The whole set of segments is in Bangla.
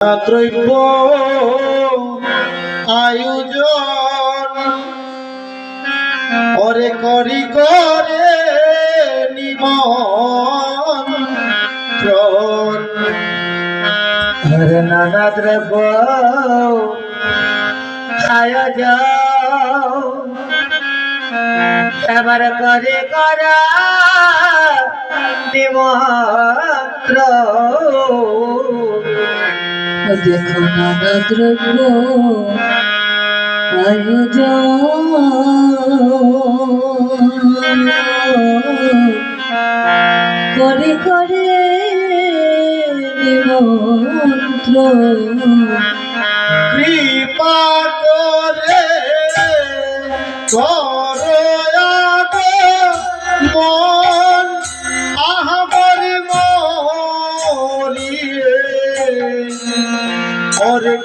দ্রব্য আয়োজন। ওরে করি করে নিমন্ত্রণ নানা দ্রব্য আয়োজন এবার করে করা নিমন্ত্রণ দেখো নানা দ্রব্য করে করে নিমন্ত্রণ।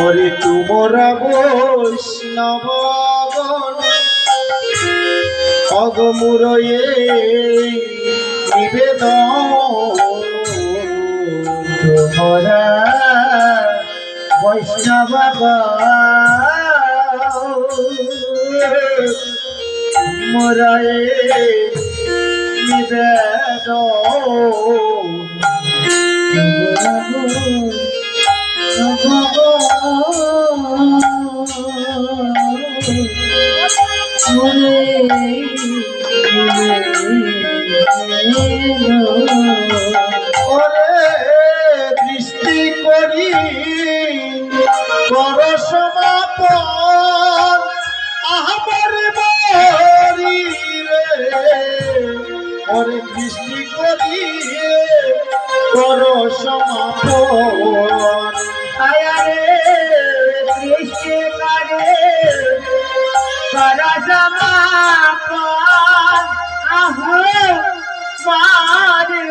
ওরে তুমরা বৈষ্ণব অগমুরয়ে নিবেদন। তোমরা বৈষ্ণব মুরয়ে নিবেদন। ওরে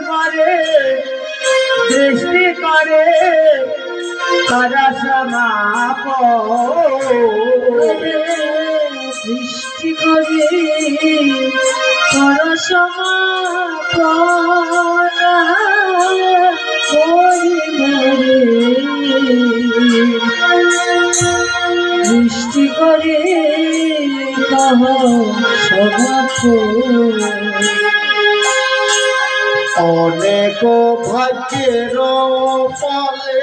মারে করে করা সমাপ সৃষ্টি করে করি মরে সৃষ্টি করে অনেক ভাগ্যের ফলে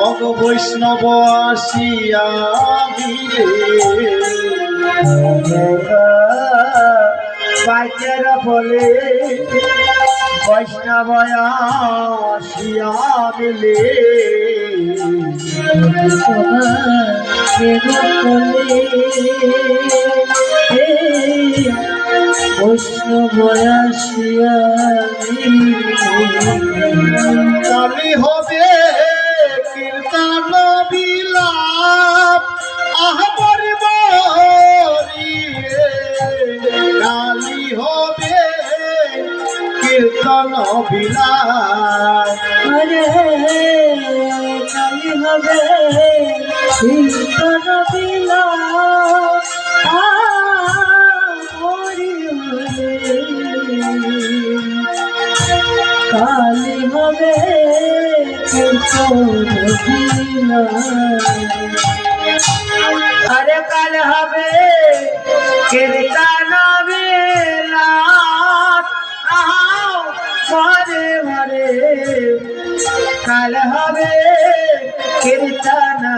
অগ বৈষ্ণব আসিয়া মিলে ভাগ্যের ফলে বৈষ্ণব আসিয়া মিলে বৈষ্ণবয়াসিয়া কালি হবে কীর্তন বিলাপ আহবর কালি হবে কীর্তন বিলাপ হবে। কীর্তন বিলা কালি হবে আরে কাল হবে কীর্তন বিলাপ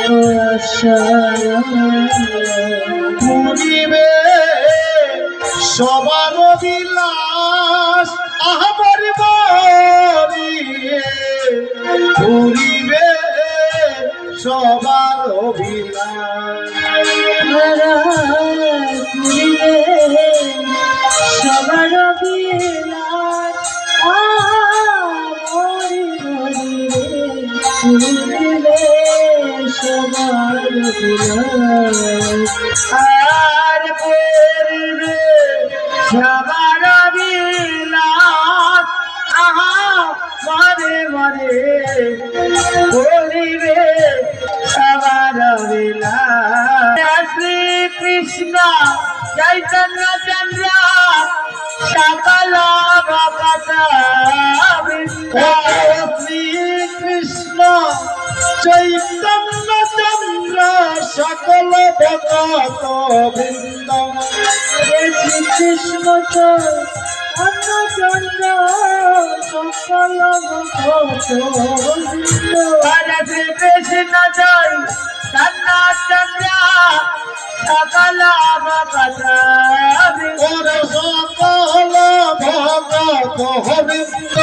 কয়াচ্ছাদ করিবে পুরিবে সবার বিলাস আহাবার পুরিবে সবার বিলাস আর পুরিবে সবার বিলাস আহা মরে মরে পুরিবে সবার বিলাস শ্রী কৃষ্ণ চৈতন্য চন্দ্র সকল ভগত সকল ভগত বৃন্দ শ্রীকৃষ্ণ চন্দ্র সকল ভক্ত হরে শ্রী কৃষ্ণ জয় চন্দ্র সকল ভগত সকল ভগত বৃন্দ সকল সকল ভগত বৃন্দ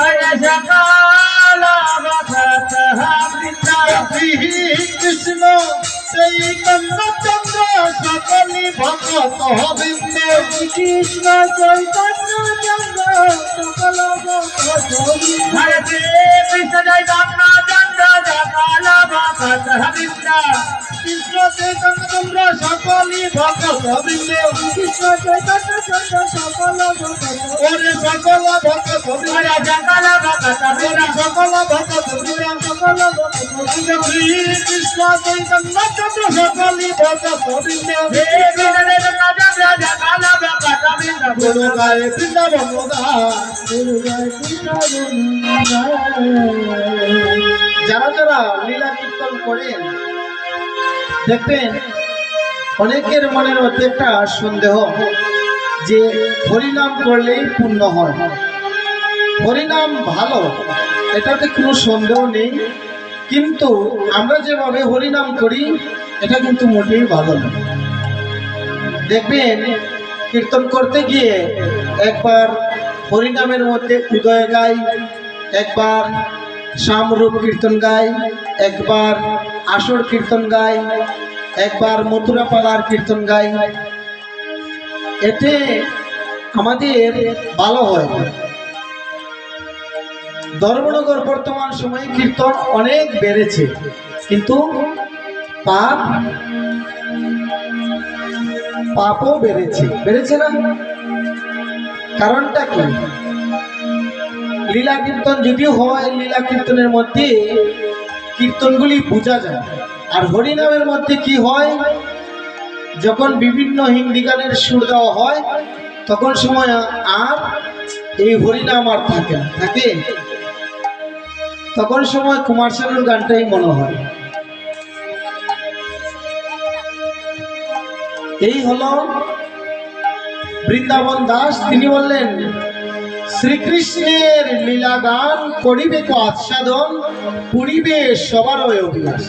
শ্রী কৃষ্ণ সেই চন্দ্র সকলি ভগত বৃন্দ কৃষ্ণ চৈতন্য চন্দ্র সকল ভক্ত হরে কৃষ্ণ চৈতন্য চন্দ্র সকল ভগত বৃন্দ কৃষ্ণ চৈতন্য চন্দ্র সকলি ভগত বৃন্দ কৃষ্ণ চৈতন্য চন্দ্র সকল ভক্ত ওরে সকল ভগত বৃন্দ সকল ভগত বৃন্দ সকল ভগত বৃন্দ সকল ভক্ত শ্রী কৃষ্ণ চৈতন্য চন্দ্র সকলি ভগত বৃন্দ হে বিনরে গায়ে বৃন্দাবন যারা যারা লীলা কীর্তন করেন, দেখবেন অনেকের মনের মধ্যে একটা সন্দেহ যে হরিনাম করলেই পূর্ণ হয়। হরিনাম ভালো, এটাতে কোনো সন্দেহ নেই, কিন্তু আমরা যেভাবে হরিনাম করি, এটা কিন্তু মোটেই ভালো না। দেখবেন কীর্তন করতে গিয়ে একবার হরিনামের মধ্যে উদয় গাই, একবার সামরূপ কীর্তন গাই একবার আসর কীর্তন গাই একবার মথুরা পালার কীর্তন গাই এতে আমাদের ভালো হয়। ধর্মনগর বর্তমান সময়ে কীর্তন অনেক বেড়েছে, কিন্তু পাপ, পাপও বেড়েছে। বেড়েছে না? কারণটা কি? লীলা কীর্তন যদিও হয়, লীলা কীর্তনের মধ্যে কীর্তনগুলি বোঝা যায়। আর হরিনামের মধ্যে কি হয়? যখন বিভিন্ন হিন্দি গানের সুর দেওয়া হয়, তখন সময় আর এই হরিনাম আর থাকে না, থাকে? তখন সময় কুমার শানুর গানটাই মনে হয়। এই হলো বৃন্দাবন দাস। তিনি বললেন শ্রীকৃষ্ণের লীলা গান করিবে তো আচ্ছাদন পুরিবে সবার অভিলাষ।